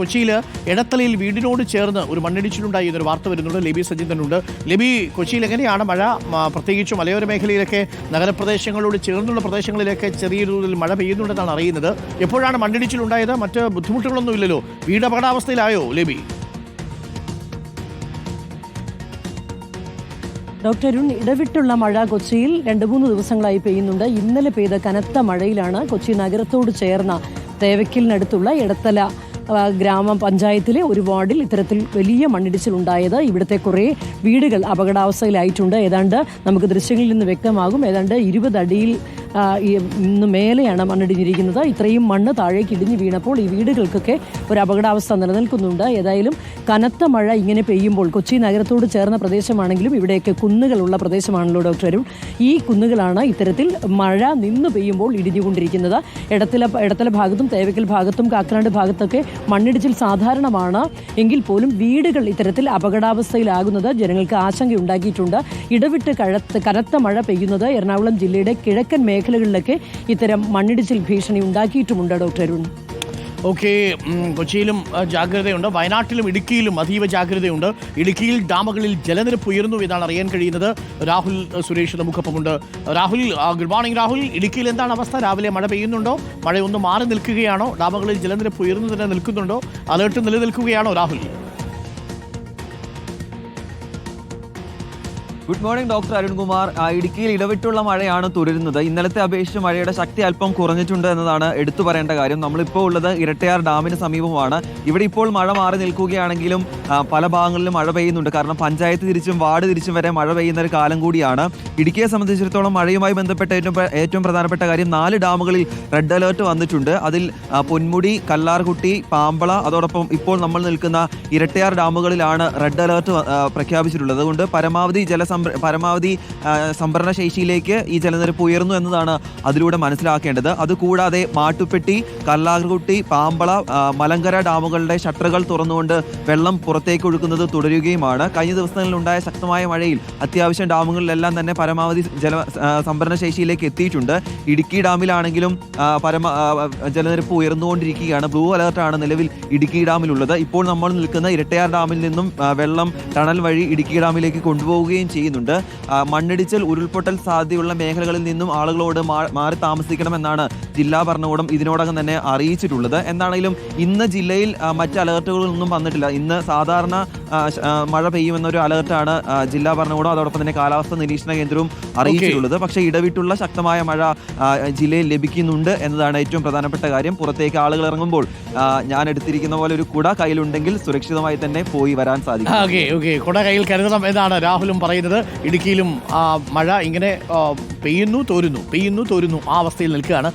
കൊച്ചിയിൽ എടത്തലയിൽ വീടിനോട് ചേർന്ന് ഒരു മണ്ണിടിച്ചിലുണ്ടായി എന്നൊരു വാർത്ത വരുന്നുണ്ട്. ലിബി സജിതനുണ്ട് ലിബി കൊച്ചിയിൽ എങ്ങനെയാണ് മഴ? പ്രത്യേകിച്ച് മലയോര മേഖലയിലൊക്കെ നഗരപ്രദേശങ്ങളോട് ചേർന്നുള്ള പ്രദേശങ്ങളിലൊക്കെ ചെറിയ തോതിൽ മഴ പെയ്യുന്നുണ്ടെന്നാണ് അറിയുന്നത്. എപ്പോഴാണ് മണ്ണിടിച്ചിലുണ്ടായത്? മറ്റ് ബുദ്ധിമുട്ടുകളൊന്നും ഇല്ലല്ലോ. വീട് അപകടാവസ്ഥയിലായോ ലിബി? ഡോക്ടർ അരുൺ ഇടവിട്ടുള്ള മഴ കൊച്ചിയിൽ രണ്ട് മൂന്ന് ദിവസങ്ങളായി പെയ്യുന്നുണ്ട്. ഇന്നലെ പെയ്ത കനത്ത മഴയിലാണ് കൊച്ചി നഗരത്തോട് ചേർന്ന തേവയ്ക്കലിനടുത്തുള്ള ഇടത്തല ഗ്രാമപഞ്ചായത്തിലെ ഒരു വാർഡിൽ ഇത്തരത്തിൽ വലിയ മണ്ണിടിച്ചിലുണ്ടായത് ഇവിടുത്തെ കുറേ വീടുകൾ അപകടാവസ്ഥയിലായിട്ടുണ്ട്. ഏതാണ്ട് നമുക്ക് ദൃശ്യങ്ങളിൽ നിന്ന് വ്യക്തമാകും. ഏതാണ്ട് ഇരുപത് അടിയിൽ ആ, ഈ ഇന്ന് മേലെയാണ് മണ്ണിടിഞ്ഞിരിക്കുന്നത്. ഇത്രയും മണ്ണ് താഴേക്ക് ഇടിഞ്ഞ് വീണപ്പോൾ ഈ വീടുകൾക്കൊക്കെ ഒരു അപകടാവസ്ഥ നിലനിൽക്കുന്നുണ്ട്. ഏതായാലും കനത്ത മഴ ഇങ്ങനെ പെയ്യുമ്പോൾ കൊച്ചി നഗരത്തോട് ചേർന്ന പ്രദേശമാണെങ്കിലും ഇവിടെയൊക്കെ കുന്നുകളുള്ള പ്രദേശമാണല്ലോ ഡോക്ടർ അരുൺ. ഈ കുന്നുകളാണ് ഇത്തരത്തിൽ മഴ നിന്ന് പെയ്യുമ്പോൾ ഇടിഞ്ഞുകൊണ്ടിരിക്കുന്നത്. ഇടത്തല ഇടത്തല ഭാഗത്തും തേവക്കൽ ഭാഗത്തും കാക്കനാട് ഭാഗത്തൊക്കെ മണ്ണിടിച്ചിൽ സാധാരണമാണ്. എങ്കിൽ പോലും വീടുകൾ ഇത്തരത്തിൽ അപകടാവസ്ഥയിലാകുന്നത് ജനങ്ങൾക്ക് ആശങ്കയുണ്ടാക്കിയിട്ടുണ്ട്. ഇടവിട്ട് കഴത്ത് കനത്ത മഴ പെയ്യുന്നത് എറണാകുളം ജില്ലയുടെ കിഴക്കൻ മേഖലകളിലൊക്കെ ഇത്തരം മണ്ണിടിച്ചിൽ ഭീഷണി ഉണ്ടാക്കിയിട്ടുമുണ്ട് ഡോക്ടർ അരുൺ. ഓക്കെ കൊച്ചിയിലും ജാഗ്രതയുണ്ട്. വയനാട്ടിലും ഇടുക്കിയിലും അതീവ ജാഗ്രതയുണ്ട്. ഇടുക്കിയിൽ ഡാമുകളിൽ ജലനിരപ്പ് ഉയർന്നു എന്നാണ് അറിയാൻ കഴിയുന്നത്. Rahul Suresh നമുക്കൊപ്പമുണ്ട്. Rahul good morning Rahul. ഇടുക്കിയിൽ എന്താണ് അവസ്ഥ? രാവിലെ മഴ പെയ്യുന്നുണ്ടോ? മഴ ഒന്ന് മാറി നിൽക്കുകയാണോ? ഡാമുകളിൽ ജലനിരപ്പ് ഉയർന്നു തന്നെ നിൽക്കുന്നുണ്ടോ? Alert നിലനിൽക്കുകയാണോ Rahul? Good morning doctor Arunkumar ഇടുക്കിയിൽ ഇടവിട്ടുള്ള മഴയാണ് തുടരുന്നത്. ഇന്നലത്തെ അപേക്ഷിച്ച് മഴയുടെ ശക്തി അല്പം കുറഞ്ഞിട്ടുണ്ട് എന്നതാണ് എടുത്തു പറയേണ്ട കാര്യം. നമ്മളിപ്പോൾ ഉള്ളത് ഇരട്ടയാർ ഡാമിന് സമീപമാണ്. ഇവിടെ ഇപ്പോൾ മഴ മാറി നിൽക്കുകയാണെങ്കിലും പല ഭാഗങ്ങളിലും മഴ പെയ്യുന്നുണ്ട്. കാരണം പഞ്ചായത്ത് തിരിച്ചും വാർഡ് തിരിച്ചും വരെ മഴ പെയ്യുന്ന ഒരു കാലം കൂടിയാണ്. ഇടുക്കിയെ സംബന്ധിച്ചിടത്തോളം മഴയുമായി ബന്ധപ്പെട്ട ഏറ്റവും ഏറ്റവും പ്രധാനപ്പെട്ട കാര്യം നാല് ഡാമുകളിൽ റെഡ് അലേർട്ട് വന്നിട്ടുണ്ട്. അതിൽ പൊന്മുടി കല്ലാർകുട്ടി പാമ്പള അതോടൊപ്പം ഇപ്പോൾ നമ്മൾ നിൽക്കുന്ന ഇരട്ടയാർ ഡാമുകളിലാണ് റെഡ് അലേർട്ട് പ്രഖ്യാപിച്ചിട്ടുള്ളത്. അതുകൊണ്ട് പരമാവധി ജലസംഭ പരമാവധി സംഭരണ ശേഷിയിലേക്ക് ഈ ജലനിരപ്പ് ഉയർന്നു എന്നതാണ് അതിലൂടെ മനസ്സിലാക്കേണ്ടത്. അതുകൂടാതെ മാട്ടുപ്പെട്ടി കല്ലാർകുട്ടി പാമ്പള മലങ്കര ഡാമുകളുടെ ഷട്ടറുകൾ തുറന്നുകൊണ്ട് വെള്ളം പുറത്തേക്ക് ഒഴുക്കുന്നത് തുടരുകയുമാണ്. കഴിഞ്ഞ ദിവസങ്ങളിൽ ഉണ്ടായ ശക്തമായ മഴയിൽ അത്യാവശ്യം ഡാമുകളിലെല്ലാം തന്നെ പരമാവധി ജല സംഭരണ ശേഷിയിലേക്ക് എത്തിയിട്ടുണ്ട്. ഇടുക്കി ഡാമിലാണെങ്കിലും പരമ ജലനിരപ്പ് ഉയർന്നുകൊണ്ടിരിക്കുകയാണ്. ബ്ലൂ അലർട്ടാണ് നിലവിൽ ഇടുക്കി ഡാമിലുള്ളത്. ഇപ്പോൾ നമ്മൾ നിൽക്കുന്ന ഇരട്ടയാർ ഡാമിൽ നിന്നും വെള്ളം ടണൽ വഴി ഇടുക്കി ഡാമിലേക്ക് കൊണ്ടുപോവുകയും ചെയ്യുന്നുണ്ട്. മണ്ണിടിച്ചൽ ഉരുൾപൊട്ടൽ സാധ്യതയുള്ള മേഖലകളിൽ നിന്നും ആളുകളോട് മാറി താമസിക്കണമെന്നാണ് ജില്ലാ ഭരണകൂടം ഇതിനോടകം തന്നെ അറിയിച്ചിട്ടുള്ളത്. എന്താണെങ്കിലും ഇന്ന് ജില്ലയിൽ മറ്റ് അലർട്ടുകളൊന്നും വന്നിട്ടില്ല. ഇന്ന് സാധാരണ മഴ പെയ്യുമെന്നൊരു അലർട്ടാണ് ജില്ലാ ഭരണകൂടം അതോടൊപ്പം തന്നെ കാലാവസ്ഥ നിരീക്ഷണ കേന്ദ്രവും അറിയിച്ചിട്ടുള്ളത്. പക്ഷേ ഇടവിട്ടുള്ള ശക്തമായ മഴ ജില്ലയിൽ ലഭിക്കുന്നുണ്ട് എന്നതാണ് ഏറ്റവും പ്രധാനപ്പെട്ട കാര്യം. പുറത്തേക്ക് ആളുകൾ ഇറങ്ങുമ്പോൾ ഞാൻ എടുത്തിരിക്കുന്ന പോലെ ഒരു കുട കയ്യിലുണ്ടെങ്കിൽ സുരക്ഷിതമായി തന്നെ പോയി വരാൻ സാധിക്കും. കുട കയ്യിൽ കരുതണം എന്നാണ് രാഹുലും പറയുന്നത്. ഇടുക്കിയിലും മഴ ഇങ്ങനെ പെയ്യുന്നു തോരുന്നു പെയ്യുന്നു തോരുന്നു ആ അവസ്ഥയിൽ നിൽക്കുകയാണ്